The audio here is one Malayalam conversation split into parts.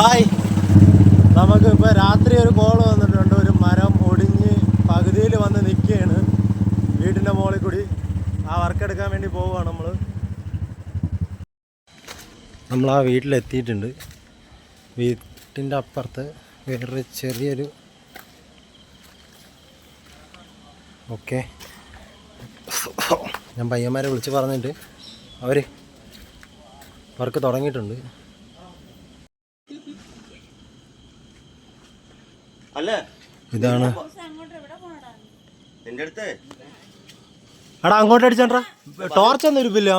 ഹായ്. നമുക്ക് ഇപ്പോൾ രാത്രി ഒരു കോൾ വന്നിട്ടുണ്ട്. ഒരു മരം ഒടിഞ്ഞ് പകുതിയിൽ വന്ന് നിൽക്കുകയാണ് വീടിന്റെ മുകളിൽ കൂടി ആ വർക്ക് എടുക്കാൻ വേണ്ടി പോവുകയാണ് നമ്മൾ നമ്മൾ ആ വീട്ടിലെത്തിയിട്ടുണ്ട് വീട്ടിന്റെ അപ്പുറത്ത് വേറൊരു ചെറിയൊരു ഓക്കെ ഞാൻ പയ്യന്മാരെ വിളിച്ച് പറഞ്ഞിട്ട് അവർ വർക്ക് തുടങ്ങിയിട്ടുണ്ട്. ഇതാണ്. എടാ അങ്ങോട്ട് അടിച്ചാ ടോർച്ച് ഒന്നും ഇരിപ്പില്ല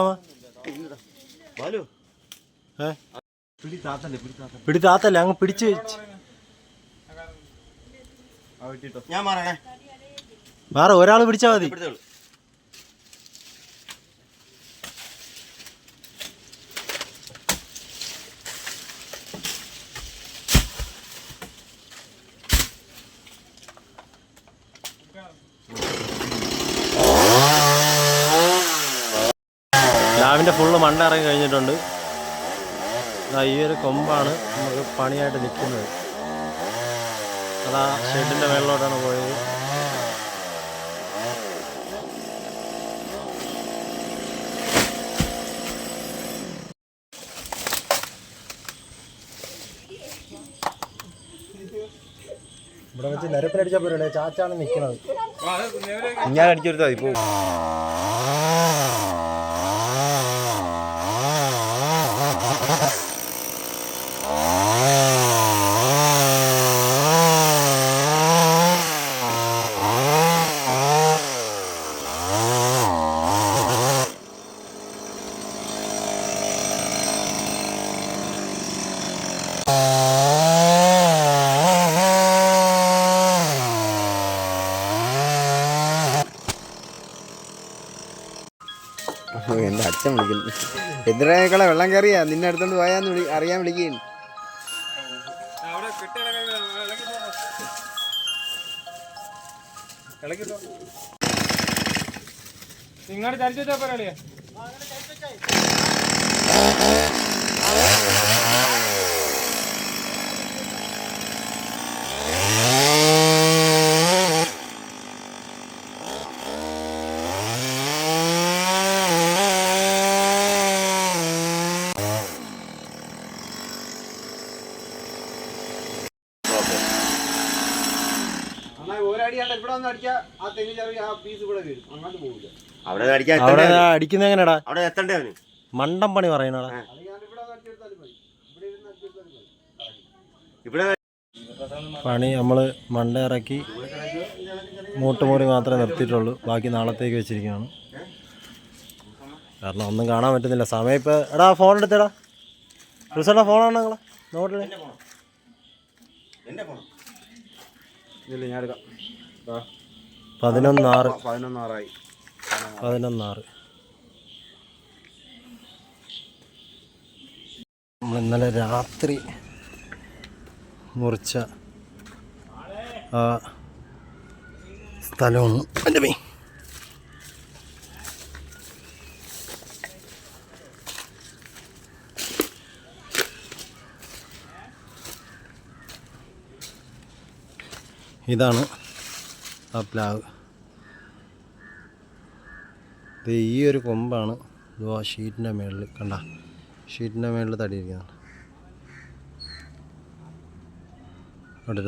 പിടി താത്തല്ലേ അങ്ങ് പിടിച്ച് വേറെ ഒരാൾ പിടിച്ചാ മതി. പിടിച്ചോളൂ ലാവിന്റെ ഫുള്ള് മണ്ട ഇറങ്ങി കഴിഞ്ഞിട്ടുണ്ട്. ഈ ഒരു കൊമ്പാണ് നമുക്ക് പണിയായിട്ട് നിൽക്കുന്നത്. അതാ ഷെഡിന്റെ മേളിലോട്ടാണ് പോയത്. ഇവിടെ വെച്ച് നിരപ്പിലടിച്ചാൽ പോരല്ലേ? ചാച്ചാണ് നിൽക്കുന്നത് ഞാൻ അടിച്ചെടുത്താൽ ഇപ്പൊ. Ha ha ha! എന്റെ അച്ഛൻ വിളിക്കുന്നു. എതിരേക്കളെ വെള്ളം കയറിയാ? നിന്നെ അടുത്തോണ്ട് പോയാന്ന് വിളി അറിയാൻ വിളിക്കുകയും നിങ്ങളുടെ ചരിച്ചാ പറയാളിയാ ഒരടിയാണ്ട് ഇവിടെ വന്ന് അടിച്ചാ ആ തെങ്ങ് ചെറിയ ആ പീസ് ഇവിടെ വരും അങ്ങോട്ട് പോകില്ല അവിടെ അടിക്കാൻ അവിടെ? അടിക്കുന്ന എങ്ങനെടാ അവിടെ എത്തണ്ടേ അവന്? മണ്ടം പണി പറയണടാ ഇവിടെ പണി നമ്മൾ മണ്ട ഇറക്കി മൂട്ടുമൂടി മാത്രമേ നിർത്തിയിട്ടുള്ളൂ. ബാക്കി നാളത്തേക്ക് വെച്ചിരിക്കുകയാണ്. കാരണം ഒന്നും കാണാൻ പറ്റുന്നില്ല. സമയം ഇപ്പോൾ എടാ ഫോൺ എടുത്തേടാ. റിസൾട്ടാ ഫോണാണ് നിങ്ങളെ? നോട്ടില്ലേ ഇല്ല ഞാൻ എടുക്കാം. പതിനൊന്നാറ്. പതിനൊന്നാറായി. പതിനൊന്നാറ്. നമ്മൾ ഇന്നലെ രാത്രി മുറിച്ച ആ സ്ഥലമാണ്. എന്റെ മീ ഇതാണ് ആ പ്ലാവ് ഇത് ഈ ഒരു കൊമ്പാണ് ഇത് ആ ഷീറ്റിന്റെ മുകളിൽ കണ്ട? ഷീറ്റിന്റെ മുകളിൽ തടിയിരിക്കുന്നതാണ് അവിടെ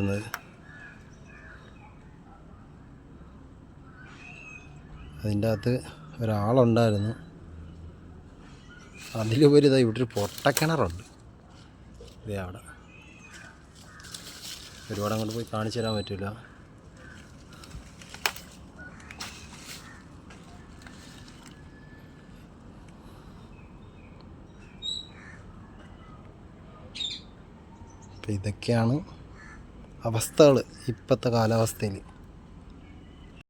അതിന്റെ അകത്ത് ഒരാളുണ്ടായിരുന്നു. അതിലുപരി ഇതാ ഇവിടെ ഒരു പൊട്ടക്കിണറുണ്ട് ഇതേ അവിടെ. ഒരുപാട് അങ്ങോട്ട് പോയി കാണിച്ചു തരാൻ പറ്റില്ല. അപ്പം ഇതൊക്കെയാണ് അവസ്ഥകൾ ഇപ്പോഴത്തെ കാലാവസ്ഥയിൽ.